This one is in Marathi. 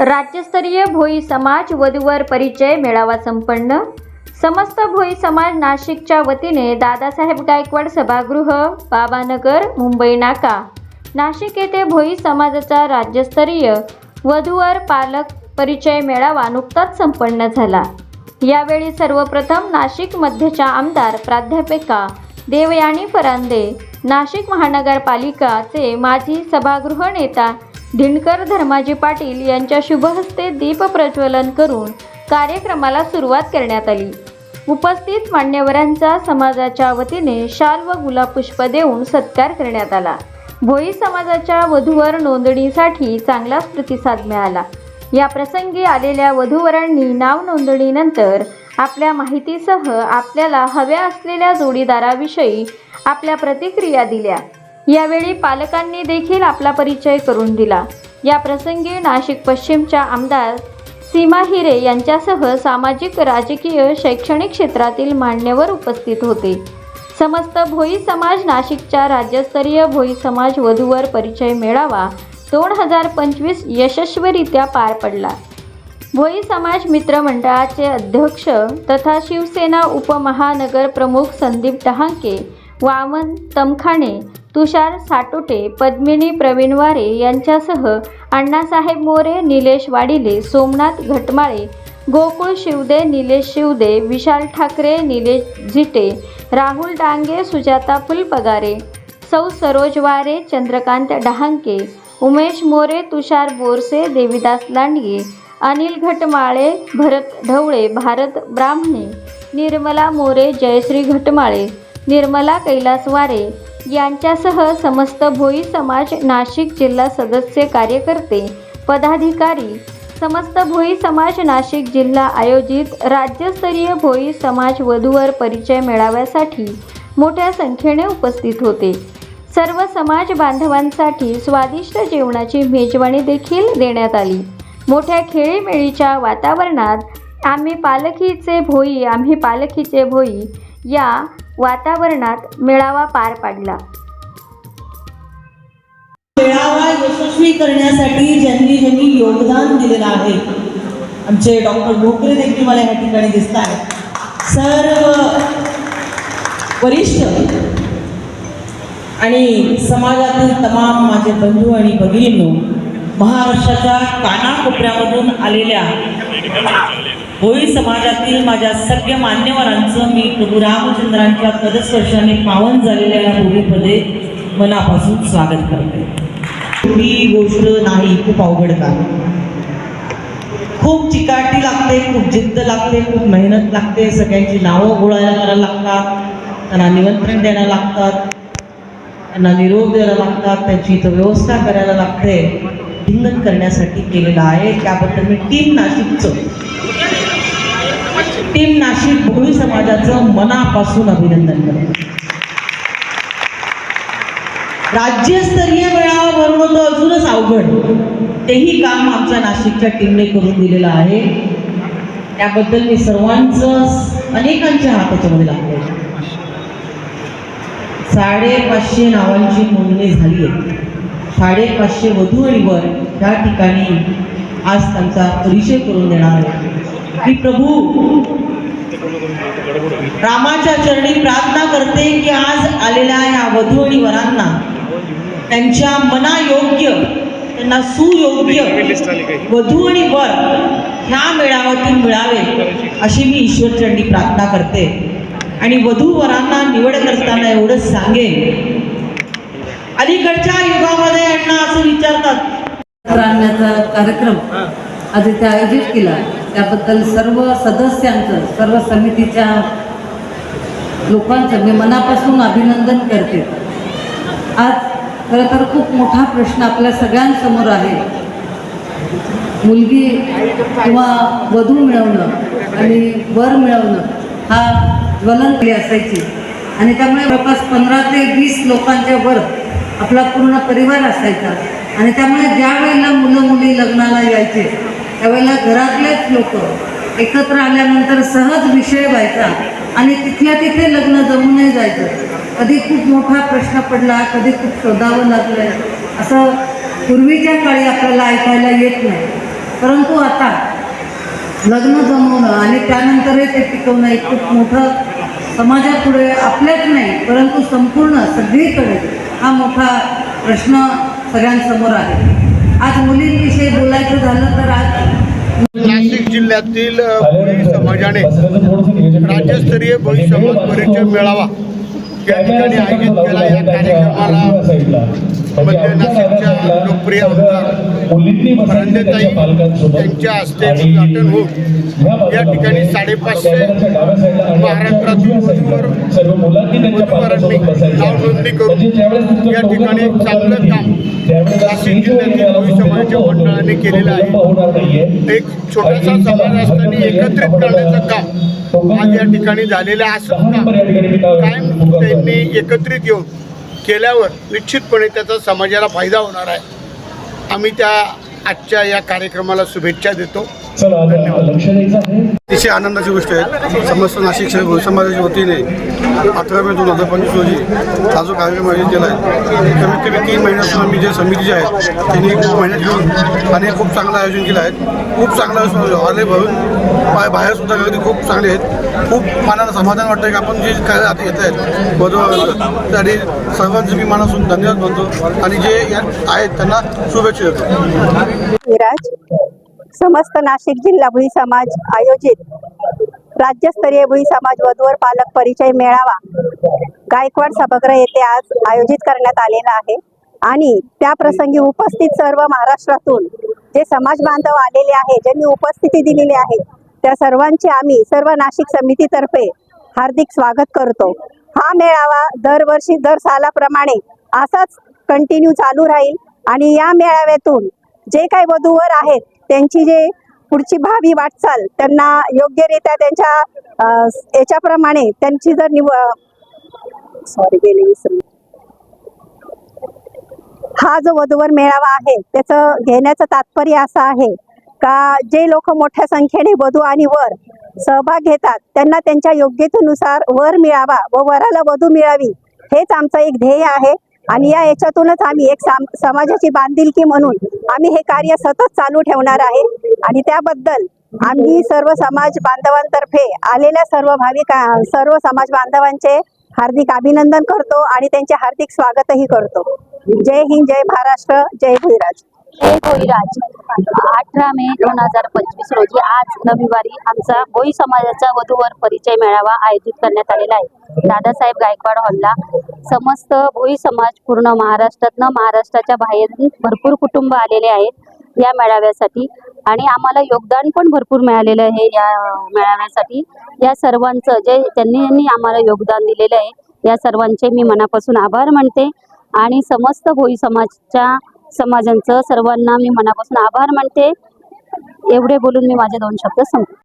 राज्यस्तरीय भोई समाज वधूवर परिचय मेळावा संपन्न. समस्त भोई समाज नाशिकच्या वतीने दादासाहेब गायकवाड सभागृह बाबानगर मुंबई नाका. नाशिक येथे भोई समाजाचा राज्यस्तरीय वधूवर पालक परिचय मेळावा नुकताच संपन्न झाला. यावेळी सर्वप्रथम नाशिक मध्यच्या आमदार प्राध्यापिका देवयानी फरांदे नाशिक महानगरपालिकाचे माजी सभागृह नेता दिनकर धर्माजी पाटील यांच्या शुभहस्ते दीप प्रज्वलन करून कार्यक्रमाला सुरुवात करण्यात आली. उपस्थित मान्यवरांचा समाजाच्या वतीने शाल व गुलाब पुष्प देऊन सत्कार करण्यात आला. भोई समाजाच्या वधूवर नोंदणीसाठी चांगलाच प्रतिसाद मिळाला. या प्रसंगी आलेल्या वधूवरांनी नाव नोंदणीनंतर आपल्या माहितीसह आपल्याला हव्या असलेल्या जोडीदाराविषयी आपल्या प्रतिक्रिया दिल्या. यावेळी पालकांनी देखील आपला परिचय करून दिला. या प्रसंगी नाशिक पश्चिमच्या आमदार सीमा हिरे यांच्यासह सामाजिक राजकीय शैक्षणिक क्षेत्रातील मान्यवर उपस्थित होते. समस्त भोई समाज नाशिकच्या राज्यस्तरीय भोई समाज वधूवर परिचय मेळावा दोन हजार पंचवीस यशस्वीरित्या पार पडला. भोई समाज मित्र मंडळाचे अध्यक्ष तथा शिवसेना उपमहानगर प्रमुख संदीप डहांके वामन तमखाणे तुषार साटोटे पद्मिनी प्रवीण वारे यांच्यासह अण्णासाहेब मोरे निलेश वाडिले सोमनाथ घटमाळे गोकुळ शिवदे निलेश शिवदे विशाल ठाकरे निलेश झिटे राहुल डांगे सुजाता फुलपगारे सौ सरोज वारे चंद्रकांत डहांके उमेश मोरे तुषार बोरसे देविदास लांडगे अनिल घटमाळे भरत ढवळे भारत ब्राह्मणे निर्मला मोरे जयश्री घटमाळे निर्मला कैलास वारे यांच्यासह समस्त भोई समाज नाशिक जिल्हा सदस्य कार्यकर्ते पदाधिकारी समस्त भोई समाज नाशिक जिल्हा आयोजित राज्यस्तरीय भोई समाज वधूवर परिचय मेळाव्यासाठी मोठ्या संख्येने उपस्थित होते. सर्व समाज बांधवांसाठी स्वादिष्ट जेवणाची मेजवानी देखील देण्यात आली. मोठ्या खेळीमेळीच्या वातावरणात आम्ही पालखीचे भोई आम्ही पालखीचे भोई या वातावरणात मेळावा पार पाडला. मेळावा यशस्वी करण्यासाठी ज्यांनी ज्यांनी योगदान दिलेलं आहे आमचे डॉक्टर भोकरे देखील मला या ठिकाणी दिसत आहेत. सर्व वरिष्ठ आणि समाजातील तमाम माझे बंधू आणि भगिनींनो महाराष्ट्राच्या कानाकोपऱ्यामधून आलेल्या होळी समाजातील माझ्या सगळ्या मान्यवरांचं मी प्रभू रामचंद्रांच्या पदस्पर्शाने पावन झालेल्या या भूमीमध्ये मनापासून स्वागत करते. ही गोष्ट नाही खूप अवघड का खूप चिकाटी लागते खूप जिद्द लागते खूप मेहनत लागते. सगळ्यांची नावं गोळायला करायला लागतात. त्यांना निमंत्रण द्यायला लागतात. त्यांना निरोप द्यायला लागतात. त्यांची इथं व्यवस्था करायला लागते. भिंगन करण्यासाठी केलेलं आहे. त्याबद्दल मी टीम नाशिकचं. टीम नाशिक भोळी समाजाचं मनापासून अभिनंदन करतो. राज्यस्तरीय मेळावा भरवणं तर अजूनच अवघड. तेही काम आमच्या नाशिकच्या टीमने करून दिलेलं आहे. त्याबद्दल मी सर्वांचं अनेकांच्या हाताच्यामध्ये त्याच्यामध्ये लागले साडेपाचशे नावांची नोंदणी झाली आहे साडेपाचशे वधू आणि वर त्या ठिकाणी आज त्यांचा परिचय करून देणार आहे. मी प्रभू रामाच्या चरणी प्रार्थना करते की आज आलेल्या या वधू आणि वरांना त्यांच्या मनायोग्य त्यांना सुयोग्य वधू आणि वर ह्या मेळाव्यातून मिळावे अशी मी ईश्वरचरणी प्रार्थना करते. आणि वधू वरांना निवड करताना एवढंच सांगेन. अलीकडच्या युगामध्ये यांना असं विचारतात. कार्यक्रम. आज इथे आयोजित केला. त्याबद्दल सर्व सदस्यांचं सर्व समितीच्या लोकांचं मी मनापासून अभिनंदन करते. आज खरं तर खूप मोठा प्रश्न आपल्या सगळ्यांसमोर आहे. मुलगी किंवा वधू मिळवणं आणि वर मिळवणं हा ज्वलंत असायची. आणि त्यामुळे जवळपास पंधरा ते वीस लोकांच्या वर आपला पूर्ण परिवार असायचा. आणि त्यामुळे ज्या वेळेला मुलं मुली लग्नाला यायचे त्यावेळेला घरातलेच लोक एकत्र आल्यानंतर सहज विषय व्हायचा आणि तिथल्या तिथे लग्न जमूनही जायचं. कधी खूप मोठा प्रश्न पडला कधी खूप शोधावं लागलं. असं पूर्वीच्या काळी आपल्याला ऐकायला येत नाही. परंतु आता लग्न जमवणं आणि त्यानंतरही ते टिकवणं एक खूप मोठं समाजापुढे आपल्याच नाही परंतु संपूर्ण सगळीकडे हा मोठा प्रश्न सगळ्यांसमोर आहे. आज मुलींविषयी बोलायचं झालं तर आज नाशिक जिल्ह्यातील कोळी समाजाने राज्यस्तरीय भोई परिचय मेळावा या ठिकाणी आयोजित केला. या कार्यक्रमाला मध्य नाशिकच्या लोकप्रिय आमदार फरंदेताई यांच्या हस्ते उद्घाटन होऊन या ठिकाणी साडेपाचशे महाराष्ट्रातील वधूवर वधूवरांनी नाव नोंदणी करून या ठिकाणी चांगलं काम नाशिक जिल्ह्यातील भोई मंडळाने केलेलं आहे. एक छोटासा समाज असताना एकत्रित करण्याचं काम आज या ठिकाणी झालेलं असं कायम त्यांनी एकत्रित येऊन केल्यावर निश्चितपणे त्याचा समाजाला फायदा होणार आहे. आम्ही त्या आजच्या या कार्यक्रमाला शुभेच्छा देतो. अतिशय आनंदाची गोष्ट आहे. समस्त नाशिक शहर समाजाच्या वतीने अठरा मे दोन हजार पंचवीस रोजी हा जो कार्यक्रम आयोजित केला आहे. कमीत कमी तीन महिन्यापासून आम्ही जे समिती जे आहेत त्यांनी खूप मेहनत घेऊन आणि खूप चांगलं आयोजन केलं आहे. खूप चांगलं आले भरून बाहेर बाहेर सुद्धा गर्दी खूप चांगली आहेत. खूप मनाला समाधान वाटतं की आपण जे काय आता येत आहेत वधू त्यासाठी सर्वांचे मी मनापासून धन्यवाद म्हणतो आणि जे यात आहेत त्यांना शुभेच्छा देतो. विराज समस्त नाशिक जिल्हा भुई समाज आयोजित राज्यस्तरीय भुई समाज वधूवर पालक परिचय मेळावा गायकवाड सभागृह येथे आज आयोजित करण्यात आलेला आहे. आणि त्या प्रसंगी उपस्थित सर्व महाराष्ट्रातून जे समाज बांधव आलेले आहे ज्यांनी उपस्थिती दिलेली आहे त्या सर्वांचे आम्ही सर्व नाशिक समितीतर्फे हार्दिक स्वागत करतो. हा मेळावा दरवर्षी दर सालाप्रमाणे असाच कंटिन्यू चालू राहील. आणि या मेळाव्यातून जे काही वधूवर आहेत त्यांची जे पुढची भावी वाटचाल त्यांना योग्यरित्या त्यांच्या याच्याप्रमाणे त्यांची जर निव सॉरी गेले विसरून. हा जो वधूवर मेळावा आहे त्याचं घेण्याचं तात्पर्य असं आहे का जे लोक मोठ्या संख्येने वधू आणि वर सहभाग घेतात त्यांना त्यांच्या योग्यतेनुसार वर मिळावा व वराला वधू मिळावी हेच आमचं एक ध्येय आहे. आणि या याच्यातूनच आम्ही एक साम समाजाची बांधिलकी म्हणून आम्ही हे कार्य सतत चालू ठेवणार आहे. आणि त्याबद्दल आम्ही सर्व समाज बांधवांतर्फे आलेल्या सर्व भाविक सर्व समाज बांधवांचे हार्दिक अभिनंदन करतो आणि त्यांचे हार्दिक स्वागतही करतो. जय हिंद जय महाराष्ट्र जय भुईराज. जय भोईराज. अठरा मे दोन हजार पंचवीस रोजी आज रविवारी आमचा भोई समाजाचा वधूवर परिचय मेळावा आयोजित करण्यात आलेला आहे. दादासाहेब गायकवाड हॉलला समस्त भोई समाज पूर्ण महाराष्ट्रातनं महाराष्ट्राच्या बाहेरून भरपूर कुटुंब आलेले आहेत या मेळाव्यासाठी. आणि आम्हाला योगदान पण भरपूर मिळालेलं आहे या मेळाव्यासाठी. या सर्वांचं जे त्यांनी यांनी आम्हाला योगदान दिलेलं आहे या सर्वांचे मी मनापासून आभार मानते. आणि समस्त भोई समाजच्या समाजांचं सर्वांना मी मनापासून आभार मानते. एवढे बोलून मी माझे दोन शब्द संपते